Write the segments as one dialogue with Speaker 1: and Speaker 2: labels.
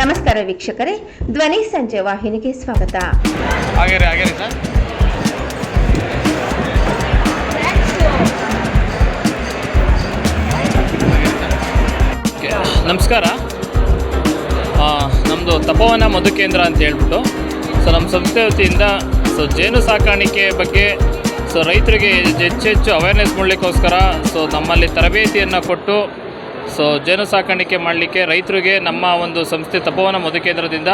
Speaker 1: ನಮಸ್ಕಾರ ವೀಕ್ಷಕರೇ, ಧ್ವನಿ ಸಂಜೆ ವಾಹಿನಿಗೆ ಸ್ವಾಗತ.
Speaker 2: ನಮಸ್ಕಾರ. ನಮ್ಮದು ತಪೋವನ ಮಧುಕೇಂದ್ರ ಅಂತ ಹೇಳ್ಬಿಟ್ಟು, ಸೊ ನಮ್ಮ ಸಂಸ್ಥೆ ವತಿಯಿಂದ, ಸೊ ಜೇನು ಸಾಕಾಣಿಕೆ ಬಗ್ಗೆ, ಸೊ ರೈತರಿಗೆ ಹೆಚ್ಚು ಅವೇರ್ನೆಸ್ ಮಾಡಲಿಕ್ಕೋಸ್ಕರ, ಸೊ ನಮ್ಮಲ್ಲಿ ತರಬೇತಿಯನ್ನು ಕೊಟ್ಟು ಸೊ ಜೇನು ಸಾಕಾಣಿಕೆ ಮಾಡಲಿಕ್ಕೆ ರೈತರಿಗೆ ನಮ್ಮ ಒಂದು ಸಂಸ್ಥೆ ತಪೋವನ ಮಧುಕೇಂದ್ರದಿಂದ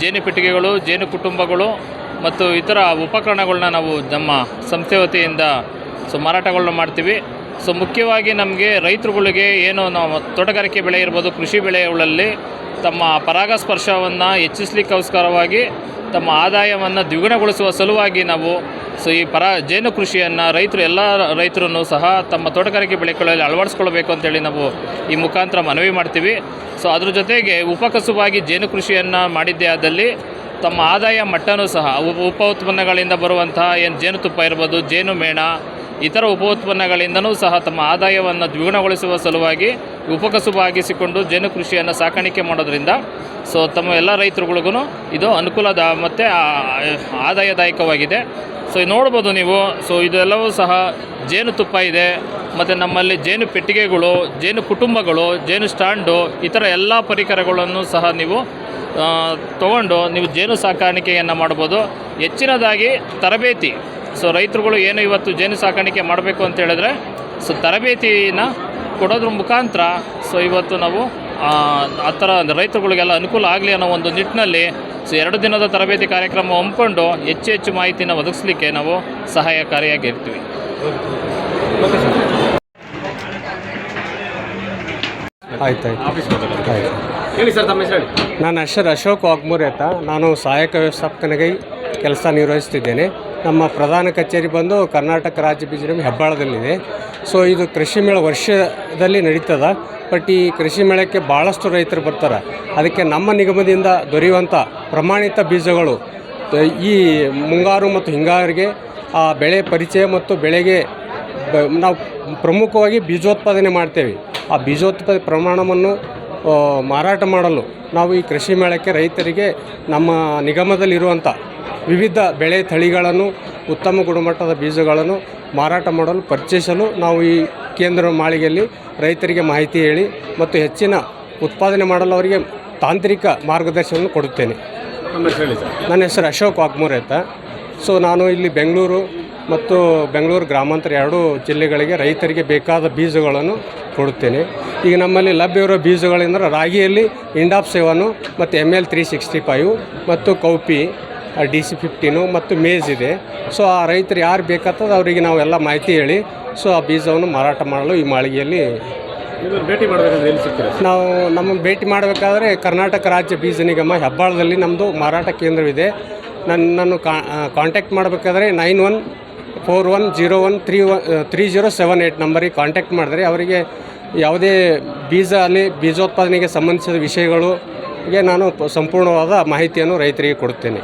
Speaker 2: ಜೇನು ಪೆಟ್ಟಿಗೆಗಳು, ಜೇನು ಕುಟುಂಬಗಳು ಮತ್ತು ಇತರ ಉಪಕರಣಗಳನ್ನ ನಾವು ನಮ್ಮ ಸಂಸ್ಥೆ ವತಿಯಿಂದ ಸೊ ಮಾರಾಟಗಳನ್ನ ಮಾಡ್ತೀವಿ. ಸೊ ಮುಖ್ಯವಾಗಿ ನಮಗೆ ರೈತರುಗಳಿಗೆ ಏನು ನಾವು ತೋಟಗಾರಿಕೆ ಬೆಳೆ ಇರ್ಬೋದು, ಕೃಷಿ ಬೆಳೆಗಳಲ್ಲಿ ತಮ್ಮ ಪರಾಗಸ್ಪರ್ಶವನ್ನು ಹೆಚ್ಚಿಸ್ಲಿಕ್ಕೋಸ್ಕರವಾಗಿ ತಮ್ಮ ಆದಾಯವನ್ನು ದ್ವಿಗುಣಗೊಳಿಸುವ ಸಲುವಾಗಿ ನಾವು ಸೊ ಈ ಪರ ಜೇನು ಕೃಷಿಯನ್ನು ರೈತರು, ಎಲ್ಲ ರೈತರನ್ನು ಸಹ ತಮ್ಮ ತೋಟಗಾರಿಕೆ ಬೆಳೆಗಳಲ್ಲಿ ಅಳವಡಿಸ್ಕೊಳ್ಬೇಕು ಅಂತೇಳಿ ನಾವು ಈ ಮುಖಾಂತರ ಮನವಿ ಮಾಡ್ತೀವಿ. ಸೊ ಅದ್ರ ಜೊತೆಗೆ ಉಪಕಸುಬಾಗಿ ಜೇನು ಕೃಷಿಯನ್ನು ಮಾಡಿದ್ದೇ ಆದಲ್ಲಿ ತಮ್ಮ ಆದಾಯ ಮಟ್ಟನೂ ಸಹ ಉಪ ಉತ್ಪನ್ನಗಳಿಂದ ಬರುವಂತಹ ಏನು ಜೇನುತುಪ್ಪ ಇರ್ಬೋದು ಜೇನು ಮೇಣ ಇತರ ಉಪ ಉತ್ಪನ್ನಗಳಿಂದನೂ ಸಹ ತಮ್ಮ ಆದಾಯವನ್ನು ದ್ವಿಗುಣಗೊಳಿಸುವ ಸಲುವಾಗಿ ಉಪಕಸುಬಾಗಿಸಿಕೊಂಡು ಜೇನು ಕೃಷಿಯನ್ನು ಸಾಕಾಣಿಕೆ ಮಾಡೋದ್ರಿಂದ ಸೊ ತಮ್ಮ ಎಲ್ಲ ರೈತರುಗಳಿಗೂ ಇದು ಅನುಕೂಲದ ಮತ್ತು ಆದಾಯದಾಯಕವಾಗಿದೆ. ಸೊ ನೋಡ್ಬೋದು ನೀವು. ಸೊ ಇದೆಲ್ಲವೂ ಸಹ ಜೇನುತುಪ್ಪ ಇದೆ. ಮತ್ತು ನಮ್ಮಲ್ಲಿ ಜೇನು ಪೆಟ್ಟಿಗೆಗಳು, ಜೇನು ಕುಟುಂಬಗಳು, ಜೇನು ಸ್ಟ್ಯಾಂಡು ಈ ಥರ ಎಲ್ಲ ಪರಿಕರಗಳನ್ನು ಸಹ ನೀವು ತಗೊಂಡು ನೀವು ಜೇನು ಸಾಕಾಣಿಕೆಯನ್ನು ಮಾಡ್ಬೋದು. ಹೆಚ್ಚಿನದಾಗಿ ತರಬೇತಿ. ಸೊ ರೈತರುಗಳು ಏನು ಇವತ್ತು ಜೇನು ಸಾಕಾಣಿಕೆ ಮಾಡಬೇಕು ಅಂತ ಹೇಳಿದ್ರೆ ಸೊ ತರಬೇತಿನ ಕೊಡೋದ್ರ ಮುಖಾಂತರ ಸೊ ಇವತ್ತು ನಾವು ಆ ಥರ ರೈತರುಗಳಿಗೆಲ್ಲ ಅನುಕೂಲ ಆಗಲಿ ಅನ್ನೋ ಒಂದು ನಿಟ್ಟಿನಲ್ಲಿ ಸೊ ಎರಡು ದಿನದ ತರಬೇತಿ ಕಾರ್ಯಕ್ರಮ ಹಮ್ಮಿಕೊಂಡು ಹೆಚ್ಚು ಹೆಚ್ಚು ಮಾಹಿತಿನ ಒದಗಿಸ್ಲಿಕ್ಕೆ ನಾವು ಸಹಾಯಕಾರಿಯಾಗಿರ್ತೀವಿ.
Speaker 3: ಆಯ್ತು ಆಯ್ತು ಆಯ್ತು.
Speaker 2: ಹೇಳಿ ಸರ್ ತಮ್ಮ ಹೆಸರು
Speaker 3: ನಾನು ಅಶರ್ ಅಶೋಕ್ ವಾಗ್ಮೂರಿ ಅಂತ. ನಾನು ಸಹಾಯಕ ವ್ಯವಸ್ಥಾಪಕನಿಗೆ ಕೆಲಸ ನಿರ್ವಹಿಸ್ತಿದ್ದೇನೆ. ನಮ್ಮ ಪ್ರಧಾನ ಕಚೇರಿ ಬಂದು ಕರ್ನಾಟಕ ರಾಜ್ಯ ಬಿಜೆಪಿ ಹೆಬ್ಬಾಳದಲ್ಲಿದೆ. ಸೊ ಇದು ಕೃಷಿ ಮೇಳ ವರ್ಷದಲ್ಲಿ ನಡೀತದ. ಬಟ್ ಈ ಕೃಷಿ ಮೇಳಕ್ಕೆ ಭಾಳಷ್ಟು ರೈತರು ಬರ್ತಾರೆ. ಅದಕ್ಕೆ ನಮ್ಮ ನಿಗಮದಿಂದ ದೊರೆಯುವಂಥ ಪ್ರಮಾಣಿತ ಬೀಜಗಳು, ಈ ಮುಂಗಾರು ಮತ್ತು ಹಿಂಗಾರಿಗೆ, ಆ ಬೆಳೆ ಪರಿಚಯ ಮತ್ತು ಬೆಳೆಗೆ ನಾವು ಪ್ರಮುಖವಾಗಿ ಬೀಜೋತ್ಪಾದನೆ ಮಾಡ್ತೇವೆ. ಆ ಬೀಜೋತ್ಪಾದನೆ ಪ್ರಮಾಣವನ್ನು ಮಾರಾಟ ಮಾಡಲು ನಾವು ಈ ಕೃಷಿ ಮೇಳಕ್ಕೆ ರೈತರಿಗೆ ನಮ್ಮ ನಿಗಮದಲ್ಲಿರುವಂಥ ವಿವಿಧ ಬೆಳೆ ತಳಿಗಳನ್ನು ಉತ್ತಮ ಗುಣಮಟ್ಟದ ಬೀಜಗಳನ್ನು ಮಾರಾಟ ಮಾಡಲು ಪರಿಚಯಿಸಲು ನಾವು ಈ ಕೇಂದ್ರ ಮಾಳಿಗೆಯಲ್ಲಿ ರೈತರಿಗೆ ಮಾಹಿತಿ ಹೇಳಿ ಮತ್ತು ಹೆಚ್ಚಿನ ಉತ್ಪಾದನೆ ಮಾಡಲು ಅವರಿಗೆ ತಾಂತ್ರಿಕ ಮಾರ್ಗದರ್ಶನವನ್ನು ಕೊಡುತ್ತೇನೆ. ನನ್ನ ಹೆಸರು ಅಶೋಕ್ ವಾಗ್ಮೂರ್ ಅಂತ. ಸೊ ನಾನು ಇಲ್ಲಿ ಬೆಂಗಳೂರು ಮತ್ತು ಬೆಂಗಳೂರು ಗ್ರಾಮಾಂತರ ಎರಡೂ ಜಿಲ್ಲೆಗಳಿಗೆ ರೈತರಿಗೆ ಬೇಕಾದ ಬೀಜಗಳನ್ನು ಕೊಡುತ್ತೇನೆ. ಈಗ ನಮ್ಮಲ್ಲಿ ಲಭ್ಯವಿರೋ ಬೀಜಗಳೆಂದರೆ ರಾಗಿಯಲ್ಲಿ ಇಂಡಾಪ್ ಸೇವನು ಮತ್ತು M L three sixty five ಮತ್ತು ಕೌಪಿ. ಡಿ ಸಿ ಫಿಫ್ಟೀನು ಮತ್ತು ಮೇಜ್ ಇದೆ. ಸೊ ಆ ರೈತರು ಯಾರು ಬೇಕಾಗ್ತದೆ ಅವರಿಗೆ ನಾವೆಲ್ಲ ಮಾಹಿತಿ ಹೇಳಿ ಸೊ ಆ ಬೀಜವನ್ನು ಮಾರಾಟ ಮಾಡಲು ಈ ಮಾಳಿಗೆಯಲ್ಲಿ
Speaker 2: ಭೇಟಿ ಮಾಡಬೇಕಂದ್ರೆ ಎಲ್ಲಿ ಸಿಗ್ತೀರಾ?
Speaker 3: ನಾವು ನಮ್ಮ ಭೇಟಿ ಮಾಡಬೇಕಾದ್ರೆ ಕರ್ನಾಟಕ ರಾಜ್ಯ ಬೀಜ ನಿಗಮ ಹೆಬ್ಬಾಳದಲ್ಲಿ ನಮ್ಮದು ಮಾರಾಟ ಕೇಂದ್ರವಿದೆ. ನನ್ನನ್ನು ಕಾಂಟ್ಯಾಕ್ಟ್ ಮಾಡಬೇಕಾದ್ರೆ nine one four one zero one three one three zero seven eight ನಂಬರಿಗೆ ಕಾಂಟ್ಯಾಕ್ಟ್ ಮಾಡಿದ್ರೆ ಅವರಿಗೆ ಯಾವುದೇ ಬೀಜ ಅಲ್ಲಿ ಬೀಜೋತ್ಪಾದನೆಗೆ ಸಂಬಂಧಿಸಿದ ವಿಷಯಗಳು ಗೆ ನಾನು ಸಂಪೂರ್ಣವಾದ ಮಾಹಿತಿಯನ್ನು ರೈತರಿಗೆ ಕೊಡುತ್ತೇನೆ.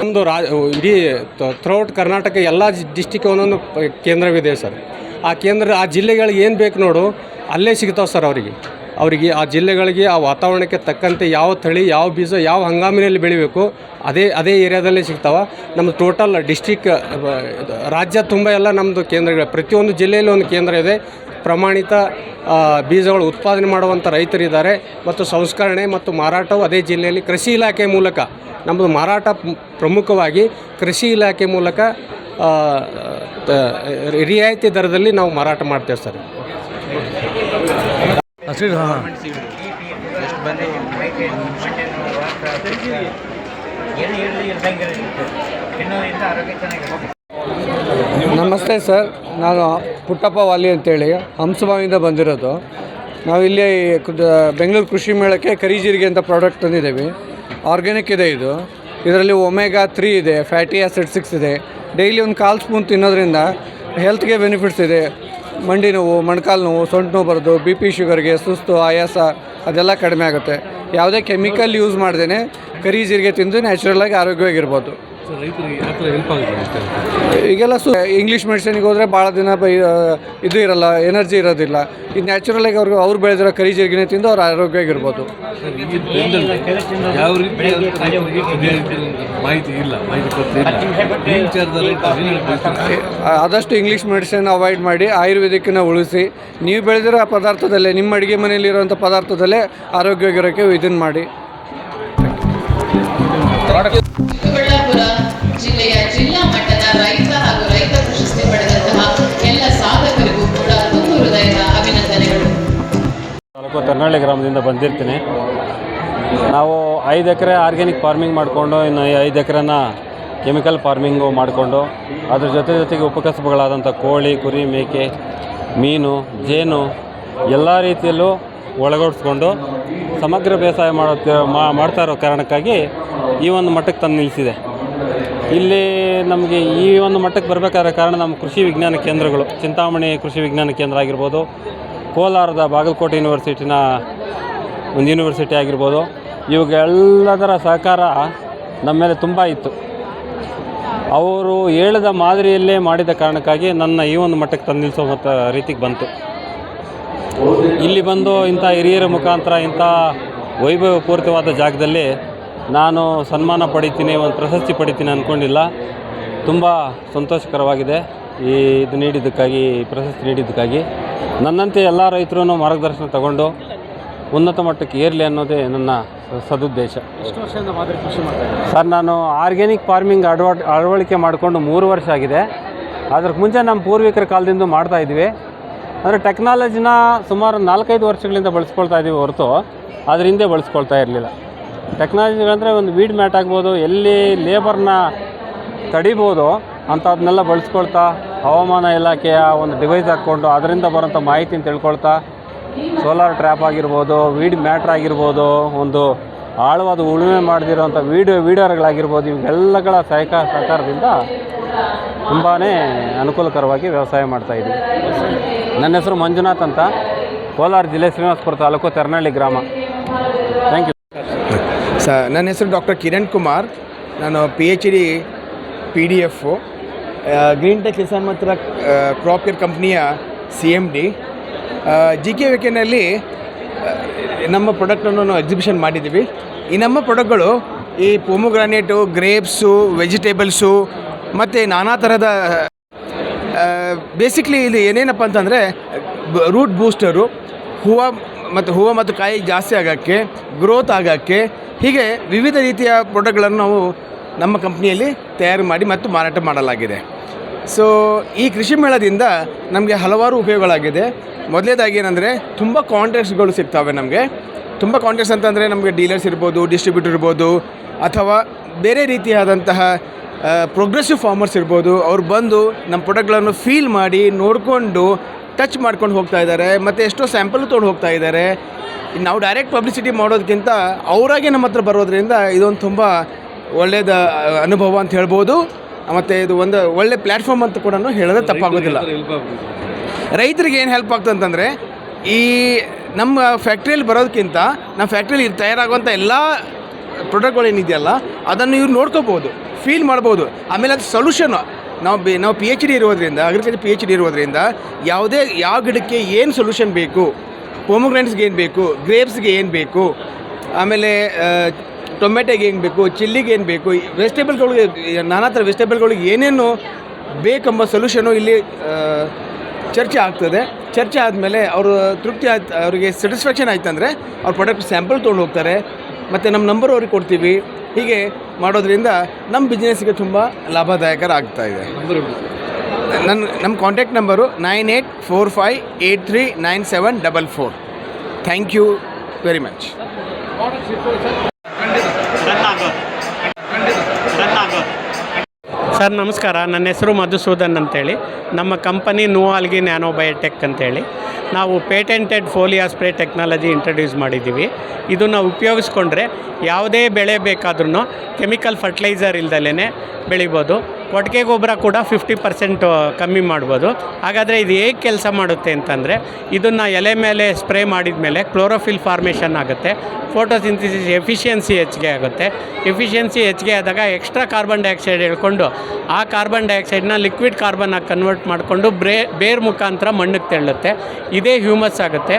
Speaker 3: ನಮ್ಮದು ರಾ ಇಡೀ ಥ್ರೌಟ್ ಕರ್ನಾಟಕ ಎಲ್ಲ ಡಿಸ್ಟಿಕ್ ಒಂದೊಂದು ಕೇಂದ್ರವಿದೆ ಸರ್. ಆ ಕೇಂದ್ರ, ಆ ಜಿಲ್ಲೆಗಳಿಗೆ ಏನು ಬೇಕು ನೋಡು, ಅಲ್ಲೇ ಸಿಗ್ತಾವೆ ಸರ್ ಅವರಿಗೆ. ಅವರಿಗೆ ಆ ಜಿಲ್ಲೆಗಳಿಗೆ ಆ ವಾತಾವರಣಕ್ಕೆ ತಕ್ಕಂತೆ ಯಾವ ತಳಿ, ಯಾವ ಬೀಜ, ಯಾವ ಹಂಗಾಮಿನಲ್ಲಿ ಬೆಳಿಬೇಕು, ಅದೇ ಅದೇ ಏರಿಯಾದಲ್ಲೇ ಸಿಗ್ತಾವೆ. ನಮ್ಮ ಟೋಟಲ್ ಡಿಸ್ಟಿಕ್ ರಾಜ್ಯ ತುಂಬ ಎಲ್ಲ ನಮ್ಮದು ಕೇಂದ್ರಗಳು ಪ್ರತಿಯೊಂದು ಜಿಲ್ಲೆಯಲ್ಲಿ ಒಂದು ಕೇಂದ್ರ ಇದೆ. ಪ್ರಮಾಣಿತ ಬೀಜಗಳು ಉತ್ಪಾದನೆ ಮಾಡುವಂಥ ರೈತರಿದ್ದಾರೆ. ಮತ್ತು ಸಂಸ್ಕರಣೆ ಮತ್ತು ಮಾರಾಟವು ಅದೇ ಜಿಲ್ಲೆಯಲ್ಲಿ ಕೃಷಿ ಇಲಾಖೆ ಮೂಲಕ ನಮ್ಮದು ಮಾರಾಟ ಪ್ರಮುಖವಾಗಿ ಕೃಷಿ ಇಲಾಖೆ ಮೂಲಕ ರಿಯಾಯಿತಿ ದರದಲ್ಲಿ ನಾವು ಮಾರಾಟ ಮಾಡ್ತೇವೆ ಸರ್.
Speaker 4: ನಮಸ್ತೆ ಸರ್. ನಾನು ಪುಟ್ಟಪ್ಪ ವಾಲಿ ಅಂತೇಳಿ ಹಂಸಭಾವಿಯಿಂದ ಬಂದಿರೋದು. ನಾವಿಲ್ಲಿ ಬೆಂಗಳೂರು ಕೃಷಿ ಮೇಳಕ್ಕೆ ಕರಿಜೀರಿಗೆ ಅಂತ ಪ್ರಾಡಕ್ಟ್ ತಂದಿದ್ದೀವಿ. ಆರ್ಗ್ಯಾನಿಕ್ ಇದೆ ಇದು. ಇದರಲ್ಲಿ ಒಮೆಗಾ ತ್ರೀ ಇದೆ, ಫ್ಯಾಟಿ ಆಸಿಡ್ ಸಿಕ್ಸ್ ಇದೆ. ಡೈಲಿ ಒಂದು ಕಾಲು ಸ್ಪೂನ್ ತಿನ್ನೋದ್ರಿಂದ ಹೆಲ್ತ್ಗೆ ಬೆನಿಫಿಟ್ಸ್ ಇದೆ. ಮಂಡಿ ನೋವು, ಮೊಣಕಾಲು ನೋವು, ಸೊಂಟ ನೋವು ಬರೋದು, ಬಿ ಪಿ ಶುಗರ್ಗೆ ಸುಸ್ತು, ಆಯಾಸ ಅದೆಲ್ಲ ಕಡಿಮೆ ಆಗುತ್ತೆ. ಯಾವುದೇ ಕೆಮಿಕಲ್ ಯೂಸ್ ಮಾಡ್ದೇ ಕರಿ ಜೀರಿಗೆ ತಿಂದು ನ್ಯಾಚುರಲಾಗಿ ಆರೋಗ್ಯವಾಗಿರ್ಬೋದು. ಈಗೆಲ್ಲ ಸು ಇಂಗ್ಲೀಷ್ ಮೆಡಿಸಿನ್ಗೆ ಹೋದರೆ ಭಾಳ ದಿನ ಬೈ ಇದು ಇರಲ್ಲ ಎನರ್ಜಿ ಇರೋದಿಲ್ಲ. ಇದು ನ್ಯಾಚುರಲಾಗಿ ಅವ್ರಿಗೆ ಅವ್ರು ಬೆಳೆದಿರೋ ಕರಿ ಜೀರಿಗೆನೆ ತಿಂದು ಅವ್ರು ಆರೋಗ್ಯವಾಗಿರ್ಬೋದು.
Speaker 5: ಯಾವ ಮಾಹಿತಿ ಇಲ್ಲ
Speaker 4: ಆದಷ್ಟು ಇಂಗ್ಲೀಷ್ ಮೆಡಿಸಿನ್ ಅವಾಯ್ಡ್ ಮಾಡಿ ಆಯುರ್ವೇದಿಕ್ಕನ್ನ ಉಳಿಸಿ ನೀವು ಬೆಳೆದಿರೋ ಪದಾರ್ಥದಲ್ಲೇ ನಿಮ್ಮ ಅಡುಗೆ ಮನೆಯಲ್ಲಿರುವಂಥ ಪದಾರ್ಥದಲ್ಲೇ ಆರೋಗ್ಯವಾಗಿರೋಕ್ಕೆ ಇದನ್ನು ಮಾಡಿ.
Speaker 6: ಜಿಲ್ಲೆಯ ಜಿಲ್ಲಾ ಮಟ್ಟದ ರೈತ ಹಾಗೂ ರೈತ ಪ್ರಶಸ್ತಿ ಪಡೆದಂತಹ ಎಲ್ಲ ಸಾಧಕರಿಗೂ ಕೂಡ ತುಂಬ ಹೃದಯದ ಅಭಿನಂದನೆಗಳು.
Speaker 7: ತರ್ನಹಳ್ಳಿ ಗ್ರಾಮದಿಂದ ಬಂದಿರ್ತೀನಿ. ನಾವು ಐದು ಎಕರೆ ಆರ್ಗ್ಯಾನಿಕ್ ಫಾರ್ಮಿಂಗ್ ಮಾಡಿಕೊಂಡು, ಇನ್ನು ಐದು ಎಕರೆನ ಕೆಮಿಕಲ್ ಫಾರ್ಮಿಂಗು ಮಾಡಿಕೊಂಡು, ಅದ್ರ ಜೊತೆ ಜೊತೆಗೆ ಉಪಕಸಬುಗಳಾದಂಥ ಕೋಳಿ, ಕುರಿ, ಮೇಕೆ, ಮೀನು, ಜೇನು ಎಲ್ಲ ರೀತಿಯಲ್ಲೂ ಒಳಗೂಡಿಸ್ಕೊಂಡು ಸಮಗ್ರ ಬೇಸಾಯ ಮಾಡೋ ಮಾಡ್ತಾ ಇರೋ ಕಾರಣಕ್ಕಾಗಿ ಈ ಒಂದು ಮಟ್ಟಕ್ಕೆ ತಂದು ನಿಲ್ಲಿಸಿದೆ ಇಲ್ಲಿ ನಮಗೆ ಈ ಒಂದು ಮಟ್ಟಕ್ಕೆ ಬರಬೇಕಾದ ಕಾರಣ ನಮ್ಮ ಕೃಷಿ ವಿಜ್ಞಾನ ಕೇಂದ್ರಗಳು. ಚಿಂತಾಮಣಿ ಕೃಷಿ ವಿಜ್ಞಾನ ಕೇಂದ್ರ ಆಗಿರ್ಬೋದು, ಕೋಲಾರದ ಬಾಗಲಕೋಟೆ ಯೂನಿವರ್ಸಿಟಿನ ಒಂದು ಯೂನಿವರ್ಸಿಟಿ ಆಗಿರ್ಬೋದು. ಇವುಗಳೆಲ್ಲದರ ಸಹಕಾರ ನಮ್ಮ ಮೇಲೆ ತುಂಬ ಇತ್ತು. ಅವರು ಹೇಳಿದ ಮಾದರಿಯಲ್ಲೇ ಮಾಡಿದ ಕಾರಣಕ್ಕಾಗಿ ನನ್ನ ಈ ಒಂದು ಮಟ್ಟಕ್ಕೆ ತಂದು ನಿಲ್ಲಿಸೋ ಮತ್ತು ರೀತಿಗೆ ಬಂತು. ಇಲ್ಲಿ ಬಂದು ಇಂಥ ಹಿರಿಯರ ಮುಖಾಂತರ ಇಂಥ ವೈಭವಪೂರಿತವಾದ ಜಾಗದಲ್ಲಿ ನಾನು ಸನ್ಮಾನ ಪಡಿತೀನಿ ಒಂದು ಪ್ರಶಸ್ತಿ ಪಡಿತೀನಿ ಅಂದ್ಕೊಂಡಿಲ್ಲ ತುಂಬ ಸಂತೋಷಕರವಾಗಿದೆ ಈ ಇದು ನೀಡಿದ್ದಕ್ಕಾಗಿ ಈ ಪ್ರಶಸ್ತಿ ನೀಡಿದ್ದಕ್ಕಾಗಿ. ನನ್ನಂತೆ ಎಲ್ಲ ರೈತರೂ ಮಾರ್ಗದರ್ಶನ ತಗೊಂಡು ಉನ್ನತ ಮಟ್ಟಕ್ಕೆ ಏರಲಿ ಅನ್ನೋದೇ ನನ್ನ ಸದುದ್ದೇಶ. ಸರ್ ನಾನು ಆರ್ಗ್ಯಾನಿಕ್ ಫಾರ್ಮಿಂಗ್ ಅಳವ ಅಳವಡಿಕೆ ಮಾಡಿಕೊಂಡು ಮೂರು ವರ್ಷ ಆಗಿದೆ. ಅದಕ್ಕೆ ಮುಂಚೆ ನಮ್ಮ ಪೂರ್ವಿಕರ ಕಾಲದಿಂದ ಮಾಡ್ತಾ ಇದ್ವಿ. ಅಂದರೆ ಟೆಕ್ನಾಲಜಿನ ಸುಮಾರು ನಾಲ್ಕೈದು ವರ್ಷಗಳಿಂದ ಬಳಸ್ಕೊಳ್ತಾ ಇದ್ದೀವಿ ಹೊರತು ಅದರಿಂದೆ ಹಿಂದೆ ಬಳಸ್ಕೊಳ್ತಾ ಇರಲಿಲ್ಲ. ಟೆಕ್ನಾಲಜಿ ಅಂದರೆ ಒಂದು ವೀಡ್ ಮ್ಯಾಟ್ ಆಗ್ಬೋದು, ಎಲ್ಲಿ ಲೇಬರ್ನ ತಡಿಬೋದು ಅಂಥದನ್ನೆಲ್ಲ ಬಳಸ್ಕೊಳ್ತಾ ಹವಾಮಾನ ಇಲಾಖೆಯ ಒಂದು ಡಿವೈಸ್ ಹಾಕ್ಕೊಂಡು ಅದರಿಂದ ಬರೋಂಥ ಮಾಹಿತಿನ ತಿಳ್ಕೊಳ್ತಾ ಸೋಲಾರ್ ಟ್ರ್ಯಾಪ್ ಆಗಿರ್ಬೋದು ವೀಡ್ ಮ್ಯಾಟ್ರ್ ಆಗಿರ್ಬೋದು, ಒಂದು ಆಳವಾದ ಉಳುಮೆ ಮಾಡದಿರೋಂಥ ವೀಡಿಯೋ ವೀಡಿಯೋಗಳಾಗಿರ್ಬೋದು ಇವೆಲ್ಲಗಳ ಸಹಕಾರ ಸಹಕಾರದಿಂದ ತುಂಬಾ ಅನುಕೂಲಕರವಾಗಿ ವ್ಯವಸಾಯ ಮಾಡ್ತಾಯಿದ್ದೀವಿ ನನ್ನ ಹೆಸರು ಮಂಜುನಾಥ್ ಅಂತ, ಕೋಲಾರ ಜಿಲ್ಲೆ ಶ್ರೀನಿವಾಸಪುರ ತಾಲೂಕು ತೆರನಹಳ್ಳಿ ಗ್ರಾಮ. ಥ್ಯಾಂಕ್ ಯು
Speaker 8: ಸ, ನನ್ನ ಹೆಸರು ಡಾಕ್ಟರ್ ಕಿರಣ್ ಕುಮಾರ್. ನಾನು P H D P D F green tech Kisan ಮಾತ್ರ crop care ಕಂಪ್ನಿಯ C M D G K ವಿಕೆನಲ್ಲಿ ನಮ್ಮ ಪ್ರಾಡಕ್ಟನ್ನು ಎಕ್ಸಿಬಿಷನ್ ಮಾಡಿದ್ದೀವಿ. ಈ ನಮ್ಮ ಪ್ರಾಡಕ್ಟ್ಗಳು ಈ ಪೊಮೊಗ್ರಾನೇಟು ಗ್ರೇಪ್ಸು ವೆಜಿಟೇಬಲ್ಸು ಮತ್ತು ನಾನಾ ಥರದ ಬೇಸಿಕ್ಲಿ ಇದು ಏನೇನಪ್ಪ ಅಂತಂದರೆ ರೂಟ್ ಬೂಸ್ಟರು ಹೂವು ಮತ್ತು ಹೂವು ಮತ್ತು ಕಾಯಿ ಜಾಸ್ತಿ ಆಗೋಕ್ಕೆ ಗ್ರೋತ್ ಆಗೋಕ್ಕೆ ಹೀಗೆ ವಿವಿಧ ರೀತಿಯ ಪ್ರಾಡಕ್ಟ್ಗಳನ್ನು ನಾವು ನಮ್ಮ ಕಂಪ್ನಿಯಲ್ಲಿ ತಯಾರು ಮಾಡಿ ಮತ್ತು ಮಾರಾಟ ಮಾಡಲಾಗಿದೆ. ಸೊ ಈ ಕೃಷಿ ಮೇಳದಿಂದ ನಮಗೆ ಹಲವಾರು ಉಪಯೋಗಗಳಾಗಿದೆ. ಮೊದಲೇದಾಗಿ ಏನಂದರೆ ತುಂಬ ಕಾಂಟ್ಯಾಕ್ಟ್ಸ್ಗಳು ಸಿಗ್ತವೆ ನಮಗೆ. ತುಂಬ ಕಾಂಟ್ರಾಕ್ಟ್ಸ್ ಅಂತಂದರೆ ನಮಗೆ ಡೀಲರ್ಸ್ ಇರ್ಬೋದು ಡಿಸ್ಟ್ರಿಬ್ಯೂಟರ್ ಇರ್ಬೋದು, ಅಥವಾ ಬೇರೆ ರೀತಿಯಾದಂತಹ ಪ್ರೋಗ್ರೆಸಿವ್ ಫಾರ್ಮರ್ಸ್ ಇರ್ಬೋದು. ಅವ್ರು ಬಂದು ನಮ್ಮ ಪ್ರಾಡಕ್ಟ್ಗಳನ್ನು ಫೀಲ್ ಮಾಡಿ, ನೋಡಿಕೊಂಡು ಟಚ್ ಮಾಡ್ಕೊಂಡು ಹೋಗ್ತಾ ಇದ್ದಾರೆ ಮತ್ತು ಎಷ್ಟೋ ಸ್ಯಾಂಪಲ್ ತೊಗೊಂಡು ಹೋಗ್ತಾ ಇದ್ದಾರೆ. ನಾವು ಡೈರೆಕ್ಟ್ ಪಬ್ಲಿಸಿಟಿ ಮಾಡೋದಕ್ಕಿಂತ ಅವರಾಗೆ ನಮ್ಮ ಹತ್ರ ಬರೋದ್ರಿಂದ ಇದೊಂದು ತುಂಬ ಒಳ್ಳೆಯದ ಅನುಭವ ಅಂತ ಹೇಳ್ಬೋದು. ಮತ್ತು ಇದು ಒಂದು ಒಳ್ಳೆ ಪ್ಲ್ಯಾಟ್ಫಾರ್ಮ್ ಅಂತ ಕೂಡ ಹೇಳೋದು ತಪ್ಪಾಗೋದಿಲ್ಲ. ರೈತರಿಗೆ ಏನು ಹೆಲ್ಪ್ ಆಗ್ತದೆ ಅಂತಂದರೆ ಈ ನಮ್ಮ ಫ್ಯಾಕ್ಟ್ರಿಯಲ್ಲಿ ಬರೋದಕ್ಕಿಂತ ನಮ್ಮ ಫ್ಯಾಕ್ಟ್ರಿಯಲ್ಲಿ ತಯಾರಾಗುವಂಥ ಎಲ್ಲ ಪ್ರಾಡಕ್ಟ್ಗಳು ಏನಿದೆಯಲ್ಲ ಅದನ್ನು ಇವ್ರು ನೋಡ್ಕೋಬೋದು ಫೀಲ್ ಮಾಡ್ಬೋದು. ಆಮೇಲೆ ಅದು ಸೊಲ್ಯೂಷನ್ ನಾವು ಬಿ, ನಾವು ಪಿ ಎಚ್ ಡಿ ಇರೋದ್ರಿಂದ ಅಗ್ರಿಕಲ್ಚರ್ ಪಿ ಎಚ್ ಡಿ ಇರೋದ್ರಿಂದ ಯಾವುದೇ, ಯಾವ ಗಿಡಕ್ಕೆ ಏನು ಸೊಲ್ಯೂಷನ್ ಬೇಕು ಪೊಮೊಗ್ರೆಂಟ್ಸ್ಗೆ ಏನು ಬೇಕು ಗ್ರೇಪ್ಸ್ಗೆ ಏನು ಬೇಕು, ಆಮೇಲೆ ಟೊಮೆಟೊಗೆ ಏನು ಬೇಕು ಚಿಲ್ಲಿಗೆ ಏನು ಬೇಕು ವೆಜಿಟೇಬಲ್ಗಳಿಗೆ ನಾನಾ ಥರ ವೆಜಿಟೇಬಲ್ಗಳಿಗೆ ಏನೇನು ಬೇಕೆಂಬ ಸೊಲ್ಯೂಷನು ಇಲ್ಲಿ ಚರ್ಚೆ ಆಗ್ತದೆ. ಚರ್ಚೆ ಆದಮೇಲೆ ಅವರು ತೃಪ್ತಿ ಆಯ್ತು, ಅವರಿಗೆ ಸ್ಯಾಟಿಸ್ಫ್ಯಾಕ್ಷನ್ ಆಯ್ತು ಅಂದರೆ ಅವ್ರ ಪ್ರಾಡಕ್ಟ್ ಸ್ಯಾಂಪಲ್ ತೊಗೊಂಡು ಹೋಗ್ತಾರೆ. ಮತ್ತು ನಮ್ಮ ನಂಬರ್ ಅವ್ರಿಗೆ ಕೊಡ್ತೀವಿ. ಹೀಗೆ ಮಾಡೋದ್ರಿಂದ ನಮ್ಮ ಬಿಸ್ನೆಸ್ಗೆ ತುಂಬ ಲಾಭದಾಯಕರ ಆಗ್ತಾ ಇದೆ ನನ್ನ ನಮ್ಮ contact number nine eight four five eight three nine seven double four. Thank you very much.
Speaker 9: Sir, ನಮಸ್ಕಾರ. ನನ್ನ ಹೆಸರು ಮಧುಸೂದನ್ ಅಂತೇಳಿ. ನಮ್ಮ ಕಂಪನಿ ನೂವಾಲ್ಗಿ ನ್ಯಾನೋ ಬಯೋಟೆಕ್ ಅಂತೇಳಿ.
Speaker 10: ನಾವು patented foliar spray technology introduce ಮಾಡಿದ್ದೀವಿ. ಇದನ್ನು ಉಪಯೋಗಿಸ್ಕೊಂಡ್ರೆ ಯಾವುದೇ ಬೆಳೆ ಬೇಕಾದ್ರೂ ಕೆಮಿಕಲ್ ಫರ್ಟಿಲೈಸರ್ ಇಲ್ದಲೇ ಬೆಳಿಬೋದು. ಕೊಟ್ಟಿಗೆ ಗೊಬ್ಬರ ಕೂಡ ಫಿಫ್ಟಿ ಪರ್ಸೆಂಟ್ ಕಮ್ಮಿ ಮಾಡ್ಬೋದು. ಹಾಗಾದರೆ ಇದು ಹೇಗೆ ಕೆಲಸ ಮಾಡುತ್ತೆ ಅಂತಂದರೆ, ಇದನ್ನು ಎಲೆ ಮೇಲೆ ಸ್ಪ್ರೇ ಮಾಡಿದ ಮೇಲೆ ಕ್ಲೋರೋಫಿಲ್ ಫಾರ್ಮೇಷನ್ ಆಗುತ್ತೆ. ಫೋಟೋಸಿಂಥಸಿಸ್ ಎಫಿಷಿಯನ್ಸಿ ಹೆಚ್ಚಿಗೆ ಆಗುತ್ತೆ. ಎಫಿಷಿಯನ್ಸಿ ಹೆಚ್ಚಿಗೆ ಆದಾಗ ಎಕ್ಸ್ಟ್ರಾ ಕಾರ್ಬನ್ ಡೈಆಕ್ಸೈಡ್ ಹೇಳ್ಕೊಂಡು ಆ ಕಾರ್ಬನ್ ಡೈಆಕ್ಸೈಡ್ನ ಲಿಕ್ವಿಡ್ ಕಾರ್ಬನ್ನಾಗಿ ಕನ್ವರ್ಟ್ ಮಾಡಿಕೊಂಡು ಬ್ರೇ, ಬೇರ್ ಮುಖಾಂತರ ಮಣ್ಣಿಗೆ ತೆಳ್ಳುತ್ತೆ ಇದೇ ಹ್ಯೂಮಸ್ ಆಗುತ್ತೆ.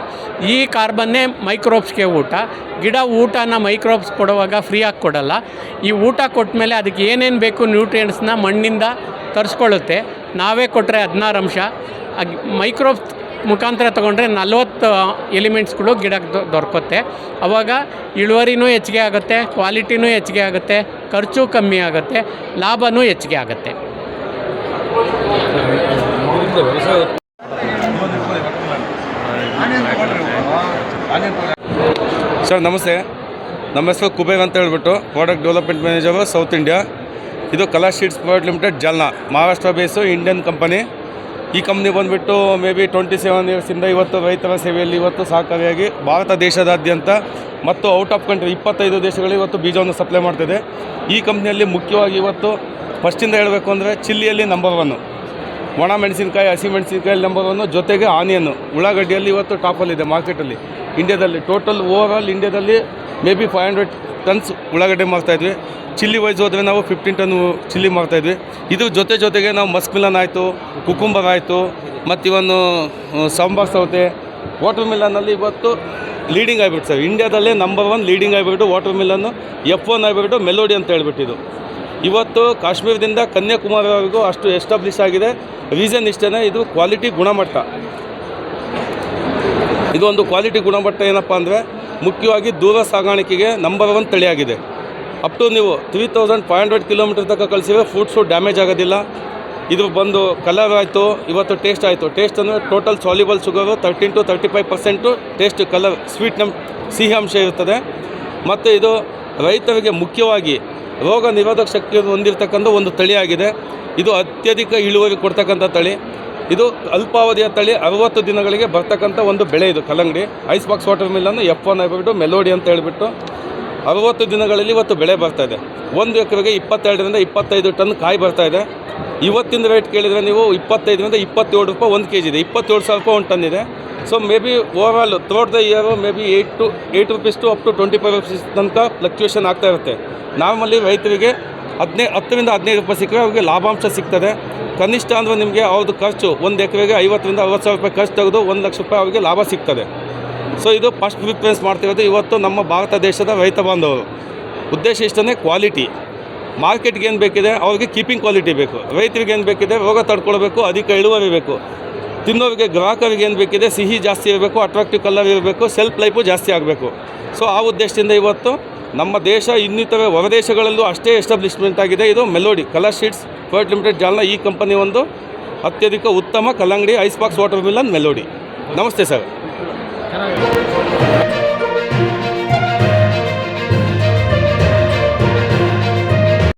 Speaker 10: ಈ ಕಾರ್ಬನ್ನೇ ಮೈಕ್ರೋಬ್ಸ್ಗೆ ಊಟ. ಗಿಡ ಊಟನ ಮೈಕ್ರೋಬ್ಸ್ ಕೊಡುವಾಗ ಫ್ರೀಯಾಗಿ ಕೊಡಲ್ಲ. ಈ ಊಟ ಕೊಟ್ಟ ಮೇಲೆ ಅದಕ್ಕೆ ಏನೇನು ಬೇಕು ನ್ಯೂಟ್ರಿಯೆಂಟ್ಸ್ನ ಮಣ್ಣಿಂದ ತರಿಸ್ಕೊಳ್ಳುತ್ತೆ. ನಾವೇ ಕೊಟ್ಟರೆ ಹದಿನಾರು ಅಂಶ. ಮೈಕ್ರೋಬ್ಸ್ ಮುಖಾಂತರ ತೊಗೊಂಡ್ರೆ ನಲ್ವತ್ತು ಎಲಿಮೆಂಟ್ಸ್ಗಳು ಗಿಡಕ್ಕೆ ದೊರಕುತ್ತೆ. ಅವಾಗ ಇಳುವರಿನೂ ಹೆಚ್ಚಿಗೆ ಆಗುತ್ತೆ, ಕ್ವಾಲಿಟಿನೂ ಹೆಚ್ಚಿಗೆ ಆಗುತ್ತೆ, ಖರ್ಚು ಕಮ್ಮಿ ಆಗುತ್ತೆ, ಲಾಭನೂ ಹೆಚ್ಚಿಗೆ ಆಗುತ್ತೆ.
Speaker 9: ಸರ್, ನಮಸ್ತೆ. ನಮ್ಮ ಹೆಸರು ಕುಬೇರ್ ಅಂತ ಹೇಳ್ಬಿಟ್ಟು product development manager south India ಇದು Kala sheets private limited Jalna Maharashtra base Indian company ಈ ಕಂಪ್ನಿ ಬಂದುಬಿಟ್ಟು ಮೇ ಬಿ ಟ್ವೆಂಟಿ ಸೆವೆನ್ ಇಯರ್ಸಿಂದ ಇವತ್ತು ರೈತರ ಸೇವೆಯಲ್ಲಿ ಇವತ್ತು ಸಹಕಾರಿಯಾಗಿ ಭಾರತ ದೇಶದಾದ್ಯಂತ ಮತ್ತು ಔಟ್ ಆಫ್ ಕಂಟ್ರಿ ಇಪ್ಪತ್ತೈದು ದೇಶಗಳಿಗೆ ಇವತ್ತು ಬೀಜವನ್ನು ಸಪ್ಲೈ ಮಾಡ್ತಿದೆ. ಈ ಕಂಪ್ನಿಯಲ್ಲಿ ಮುಖ್ಯವಾಗಿ ಇವತ್ತು ಫಸ್ಟಿಂದ ಹೇಳಬೇಕು ಅಂದರೆ ಚಿಲ್ಲಿಯಲ್ಲಿ ನಂಬರ್ ಒನ್ನು ಒಣ ಮೆಣಸಿನಕಾಯಿ, ಹಸಿ ಮೆಣಸಿನಕಾಯಿ ನಂಬರ್ ಒನ್ನು ಜೊತೆಗೆ ಆನಿಯನ್ನು. ಉಳ್ಳಾಗಡ್ಡಿಯಲ್ಲಿ ಇವತ್ತು ಟಾಪಲ್ಲಿದೆ ಮಾರ್ಕೆಟಲ್ಲಿ ಇಂಡಿಯಾದಲ್ಲಿ ಟೋಟಲ್ ಓವರ್ ಆಲ್ ಇಂಡಿಯಾದಲ್ಲಿ maybe five hundred tons ಉಳ್ಳಾಗಡ್ಡೆ ಮಾರ್ತಾಯಿದ್ವಿ ಚಿಲ್ಲಿ ವೈಸ್ ಹೋದರೆ ನಾವು ಫಿಫ್ಟೀನ್ ಟನ್ ಚಿಲ್ಲಿ ಮಾರ್ತಾಯಿದ್ವಿ ಇದ್ರ ಜೊತೆ ಜೊತೆಗೆ ನಾವು ಮಸ್ಕ್ ಮಿಲನ್ ಆಯಿತು ಕುಕುಂಬರ್ ಆಯಿತು, ಮತ್ತು ಇವನ್ನು ಸಾಂಬಾರ್ ಸೌತೆ ವಾಟರ್ ಮಿಲನ್ನಲ್ಲಿ ಇವತ್ತು ಲೀಡಿಂಗ್ ಆಗಿಬಿಟ್ಟು ಸರ್. ಇಂಡಿಯಾದಲ್ಲೇ ನಂಬರ್ ಒನ್ ಲೀಡಿಂಗ್ ಆಗಿಬಿಟ್ಟು ವಾಟರ್ ಮಿಲನ್ನು ಎಫ್ ಒನ್ ಆಗಿಬಿಟ್ಟು ಮೆಲೋಡಿ ಅಂತ ಹೇಳ್ಬಿಟ್ಟಿದ್ದು ಇವತ್ತು ಕಾಶ್ಮೀರದಿಂದ ಕನ್ಯಾಕುಮಾರಿವರೆಗೂ ಅಷ್ಟು ಎಸ್ಟಾಬ್ಲಿಷ್ ಆಗಿದೆ. ರೀಸನ್ ಇಷ್ಟೇ ಇದು ಕ್ವಾಲಿಟಿ ಗುಣಮಟ್ಟ. ಇದು ಒಂದು ಕ್ವಾಲಿಟಿ ಗುಣಮಟ್ಟ ಏನಪ್ಪ ಅಂದರೆ ಮುಖ್ಯವಾಗಿ ದೂರ ಸಾಗಾಣಿಕೆಗೆ ನಂಬರ್ ಒನ್ ತಳಿಯಾಗಿದೆ. ಅಪ್ ಟು ನೀವು three thousand five hundred kilometre ತನಕ ಕಳಿಸಿದ್ರೆ ಫುಡ್ಸು ಡ್ಯಾಮೇಜ್ ಆಗೋದಿಲ್ಲ. ಇದು ಬಂದು ಕಲರ್ ಆಯಿತು, ಇವತ್ತು ಟೇಸ್ಟ್ ಆಯಿತು. ಟೇಸ್ಟ್ ಅಂದರೆ total soluble sugar thirteen to thirty five percent taste colour sweet ನಮ್ಮ ಸಿಹಿ ಅಂಶ ಇರುತ್ತದೆ ಮತ್ತು ಇದು ರೈತರಿಗೆ ಮುಖ್ಯವಾಗಿ ರೋಗ ನಿರೋಧಕ ಶಕ್ತಿಯನ್ನು ಹೊಂದಿರತಕ್ಕಂಥ ಒಂದು ತಳಿಯಾಗಿದೆ. ಇದು ಅತ್ಯಧಿಕ ಇಳುವರಿ ಕೊಡ್ತಕ್ಕಂಥ ತಳಿ. ಇದು ಅಲ್ಪಾವಧಿಯ ತಳಿ ಅರವತ್ತು ದಿನಗಳಿಗೆ ಬರ್ತಕ್ಕಂಥ ಒಂದು ಬೆಳೆ ಇದು, ಕಲ್ಲಂಗಡಿ. ಐಸ್ ಬಾಕ್ಸ್ ವಾಟರ್ ಮಿಲ್ಲನ್ನು ಎಫ್ ಒನ್ ಆಗಿಬಿಟ್ಟು ಮೆಲೋಡಿ ಅಂತ ಹೇಳಿಬಿಟ್ಟು ಅರವತ್ತು ದಿನಗಳಲ್ಲಿ ಇವತ್ತು ಬೆಳೆ ಬರ್ತಾ ಇದೆ. ಒಂದು ಎಕರೆಗೆ ಇಪ್ಪತ್ತೆರಡರಿಂದ ಇಪ್ಪತ್ತೈದು ಟನ್ ಕಾಯಿ ಬರ್ತಾ ಇದೆ. ಇವತ್ತಿನ ರೇಟ್ ಕೇಳಿದರೆ ನೀವು ಇಪ್ಪತ್ತೈದರಿಂದ ಇಪ್ಪತ್ತೇಳು ರೂಪಾಯಿ ಒಂದು ಕೆ ಜಿ ಇದೆ. ಇಪ್ಪತ್ತೇಳು ಸಾವಿರ ರೂಪಾಯಿ ಒಂದು ಟನ್ ಇದೆ. So maybe over all throughout the year maybe eight to eight rupees to up to twenty five rupees ತನಕ ಫ್ಲಕ್ಚುಯೇಷನ್ ಆಗ್ತಾ ಇರುತ್ತೆ. ನಾರ್ಮಲಿ ರೈತರಿಗೆ ಹದಿನೈದು ಹತ್ತರಿಂದ ಹದಿನೈದು ರೂಪಾಯಿ ಸಿಕ್ಕರೆ ಅವ್ರಿಗೆ ಲಾಭಾಂಶ ಸಿಗ್ತದೆ. ಕನಿಷ್ಠ ಅಂದರೆ ನಿಮಗೆ ಅವ್ರದ್ದು ಖರ್ಚು ಒಂದು ಎಕರೆಗೆ ಐವತ್ತರಿಂದ ಅರವತ್ತು ಸಾವಿರ ರೂಪಾಯಿ ಖರ್ಚು ತೆಗೆದು ಒಂದು ಲಕ್ಷ ರೂಪಾಯಿ ಅವರಿಗೆ ಲಾಭ ಸಿಗ್ತದೆ. ಸೊ ಇದು ಫಸ್ಟ್ ಪ್ರಿಫರೆನ್ಸ್ ಮಾಡ್ತಿರೋದು. ಇವತ್ತು ನಮ್ಮ ಭಾರತ ದೇಶದ ರೈತ ಬಾಂಧವರು. ಉದ್ದೇಶ ಇಷ್ಟೇ ಕ್ವಾಲಿಟಿ ಮಾರ್ಕೆಟ್ಗೆ ಏನು ಬೇಕಿದೆ? ಅವ್ರಿಗೆ ಕೀಪಿಂಗ್ ಕ್ವಾಲಿಟಿ ಬೇಕು. ರೈತರಿಗೆ ಏನು ಬೇಕಿದೆ? ರೋಗ ತಡ್ಕೊಳ್ಬೇಕು, ಅಧಿಕ ಇಳುವರಿ ಬೇಕು. ತಿನ್ನೋರಿಗೆ, ಗ್ರಾಹಕರಿಗೆ ಏನು ಬೇಕಿದೆ? ಸಿಹಿ ಜಾಸ್ತಿ ಇರಬೇಕು ಅಟ್ರಾಕ್ಟಿವ್ ಕಲರ್ ಇರಬೇಕು ಸೆಲ್ಫ್ ಲೈಫು ಜಾಸ್ತಿ ಆಗಬೇಕು. ಸೊ ಆ ಉದ್ದೇಶದಿಂದ ಇವತ್ತು ನಮ್ಮ ದೇಶ ಇನ್ನಿತರ ಹೊರದೇಶಗಳಲ್ಲೂ ಅಷ್ಟೇ ಎಸ್ಟಾಬ್ಲಿಷ್ಮೆಂಟ್ ಆಗಿದೆ. ಇದು melody colour seeds private limited Jalna ಈ ಕಂಪನಿ ಒಂದು ಅತ್ಯಧಿಕ ಉತ್ತಮ ಕಲ್ಲಂಗಡಿ ice box water melon melody ನಮಸ್ತೆ ಸರ್.